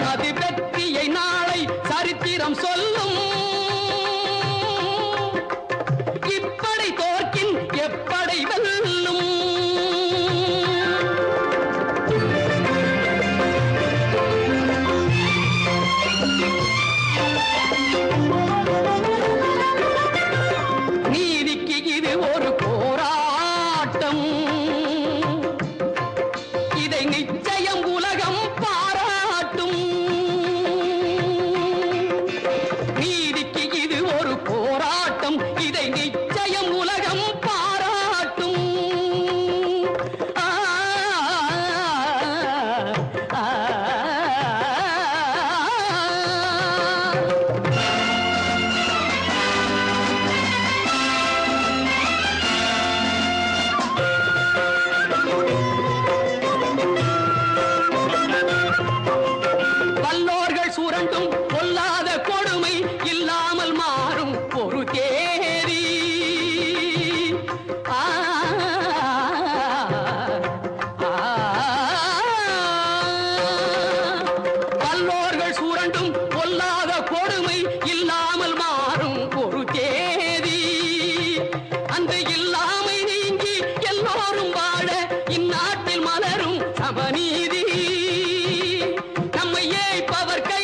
மதி வெற்றியை நாளை சரித்திரம் சொல் இதை நிச்சயம் உலகம் பார்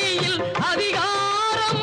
கையில் அதிகாரம்.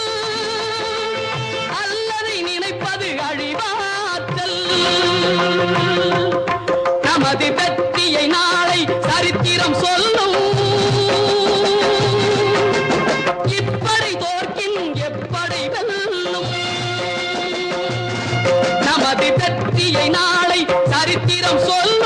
நமது வெற்றியை நாளை சரித்திரம் சொல்லும்.